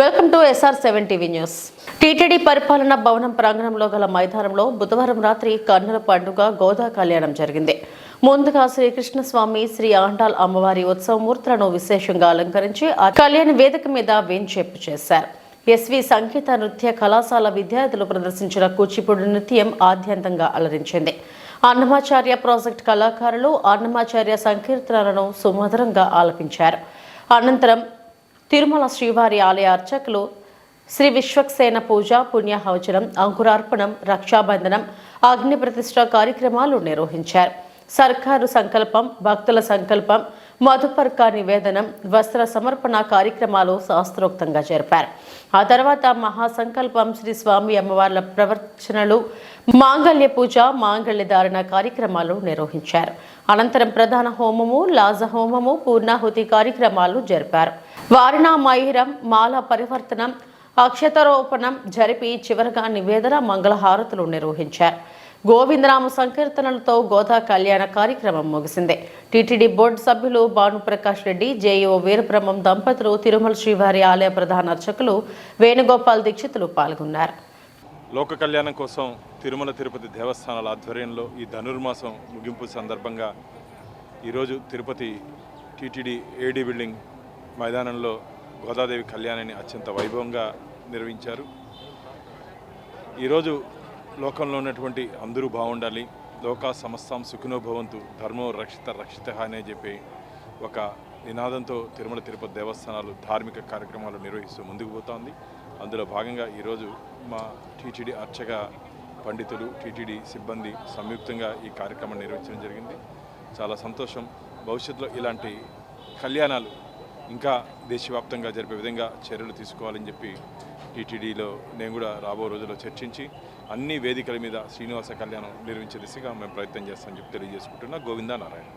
Welcome to SR seven TV news. TTD పరిపాలన భవనం ప్రాంగణంలో గల మైదానంలో బుధవారం రాత్రి కన్నుల పండుగ గోదా కళ్యాణం జరిగింది. ముందుగా శ్రీకృష్ణస్వామి శ్రీ ఆండాల్ అమ్మవారి ఉత్సవమూర్తులను విశేషంగా అలంకరించి కళ్యాణ వేదిక మీద వేంచేపు చేశారు. ఎస్వి సంగీత నృత్య కళాశాల విద్యార్థులు ప్రదర్శించిన కూచిపూడి నృత్యం ఆద్యంతంగా అలరించింది. అన్నమాచార్య ప్రాజెక్ట్ కళాకారులు అన్నమాచార్య సంకీర్తనలను సుమధురంగా ఆలపించారు. అనంతరం తిరుమల శ్రీవారి ఆలయ అర్చకులు శ్రీ విశ్వక్సేన పూజ పుణ్యహవచనం అంకురార్పణం రక్షాబంధనం అగ్ని ప్రతిష్ట కార్యక్రమాలు నిర్వహించారు. సర్కారు సంకల్పం భక్తుల సంకల్పం మధుపర్క నివేదనం వస్త్ర సమర్పణ కార్యక్రమాలు శాస్త్రోక్తంగా జరిపారు. ఆ తర్వాత మహాసంకల్పం శ్రీ స్వామి అమ్మవార్ల ప్రవర్చనలు మాంగళ్య పూజ మాంగళ్య ధారణ కార్యక్రమాలు నిర్వహించారు. అనంతరం ప్రధాన హోమము లాజ హోమము పూర్ణాహుతి కార్యక్రమాలు జరిపారు. వారణామయూరం మాల పరివర్తనం అక్షతరోపణం జరిపి చివరగా నివేదన మంగళహారతులు నిర్వహించారు. గోవిందరామ సంకీర్తనలతో గోదా కళ్యాణ కార్యక్రమం ముగిసింది. టీటీడీ బోర్డు సభ్యులు భానుప్రకాష్ రెడ్డి జేఈఓ వీరబ్రహ్మం దంపతులు తిరుమల శ్రీవారి ఆలయ ప్రధాన అర్చకులు వేణుగోపాల్ దీక్షితులు పాల్గొన్నారు. లోక కళ్యాణం కోసం తిరుమల తిరుపతి దేవస్థానాల ఆధ్వర్యంలో ఈ ధనుర్మాసం ముగింపు సందర్భంగా ఈరోజు తిరుపతి టీటీడీ ఏడీ బిల్డింగ్ మైదానంలో గోదాదేవి కళ్యాణాన్ని అత్యంత వైభవంగా నిర్వహించారు. ఈరోజు లోకంలో ఉన్నటువంటి అందరూ బాగుండాలి. లోకా సమస్తం సుఖినోభవంతు ధర్మం రక్షిత రక్షిత అనే చెప్పి ఒక నినాదంతో తిరుమల తిరుపతి దేవస్థానాలు ధార్మిక కార్యక్రమాలు నిర్వహిస్తూ ముందుకు పోతోంది. అందులో భాగంగా ఈరోజు మా టీటీడీ అర్చక పండితులు టీటీడీ సిబ్బంది సంయుక్తంగా ఈ కార్యక్రమం నిర్వహించడం జరిగింది. చాలా సంతోషం. భవిష్యత్తులో ఇలాంటి కళ్యాణాలు ఇంకా దేశవ్యాప్తంగా జరిపే విధంగా చర్యలు తీసుకోవాలని చెప్పి టీటీడీలో నేను కూడా రాబో రోజుల్లో చర్చించి అన్ని వేదికల మీద శ్రీనివాస కళ్యాణం నిర్మించే దిశగా మేము ప్రయత్నం చేస్తామని చెప్పి తెలియజేసుకుంటున్నా. గోవిందా నారాయణ.